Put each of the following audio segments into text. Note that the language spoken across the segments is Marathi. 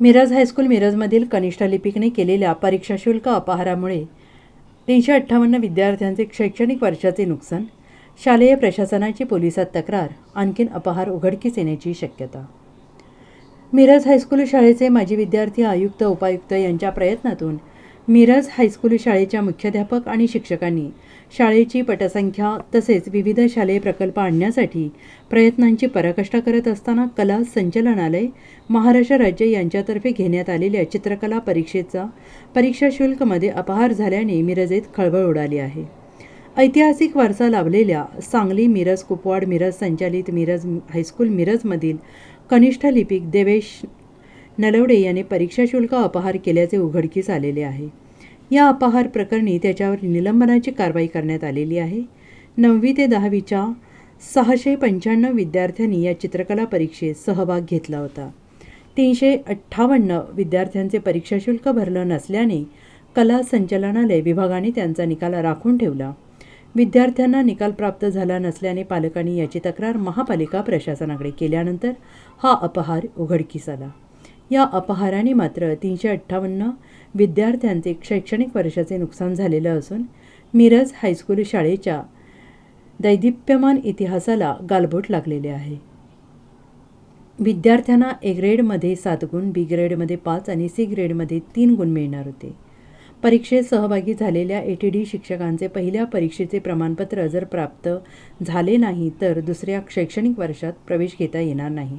मिरज हायस्कूल मिरजमधील कनिष्ठ लिपिकने केलेल्या परीक्षा शुल्क अपहारामुळे तीनशे अठ्ठावन्न विद्यार्थ्यांचे शैक्षणिक वर्षाचे नुकसान शालेय प्रशासनाची पोलिसात तक्रार आणखीन अपहार उघडकीस येण्याची शक्यता. मिरज हायस्कूल शाळेचे माजी विद्यार्थी आयुक्त उपायुक्त यांच्या प्रयत्नातून मिरज हायस्कूल शाळेच्या मुख्याध्यापक आणि शिक्षकांनी शाळेची पटसंख्या तसेच विविध शालेय प्रकल्प आणण्यासाठी प्रयत्नांची पराकाष्ठा करत असताना कला संचलनालय महाराष्ट्र राज्य यांच्यातर्फे घेण्यात आलेल्या चित्रकला परीक्षेचा परीक्षा शुल्कमध्ये अपहार झाल्याने मिरजेत खळबळ उडाली आहे. ऐतिहासिक वारसा लाभलेल्या सांगली मिरज कुपवाड मिरज संचालित मिरज हायस्कूल मिरजमधील कनिष्ठ लिपिक देवेश नलवडे याने परीक्षा शुल्क अपहार केल्याचे उघडकीस आलेले आहे. या अपहार प्रकरणी त्याच्यावर निलंबनाची कारवाई करण्यात आलेली आहे. नववी ते दहावीच्या सहाशे पंच्याण्णव विद्यार्थ्यांनी या चित्रकला परीक्षेत सहभाग घेतला होता. तीनशे अठ्ठावन्न विद्यार्थ्यांचे परीक्षा शुल्क भरलं नसल्याने कला संचालनालय विभागाने त्यांचा निकाल राखून ठेवला. विद्यार्थ्यांना निकाल प्राप्त झाला नसल्याने पालकांनी याची तक्रार महापालिका प्रशासनाकडे केल्यानंतर हा अपहार उघडकीस आला. या अपहाराने मात्र तीनशे अठ्ठावन्न विद्यार्थ्यांचे शैक्षणिक वर्षाचे नुकसान झालेलं असून मिरज हायस्कूल शाळेच्या दैदिप्यमान इतिहासाला गालबोट लागलेले आहे. विद्यार्थ्यांना ए ग्रेडमध्ये सात गुण बी ग्रेडमध्ये पाच आणि सी ग्रेडमध्ये तीन गुण मिळणार होते. परीक्षेत सहभागी झालेल्या ए टी डी शिक्षकांचे पहिल्या परीक्षेचे प्रमाणपत्र जर प्राप्त झाले नाही तर दुसऱ्या शैक्षणिक वर्षात प्रवेश घेता येणार नाही.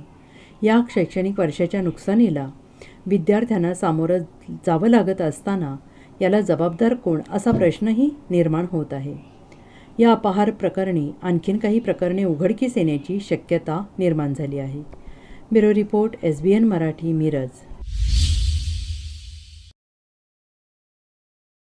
या शैक्षणिक वर्षाच्या नुकसानीला विद्यार्थ्यांना सामोरं जावं लागत असताना याला जबाबदार कोण असा प्रश्नही निर्माण होत आहे. या अपहार प्रकरणी आणखीन काही प्रकरणे उघडकीस येण्याची शक्यता निर्माण झाली आहे. Bureau report S B N Marathi Miraj.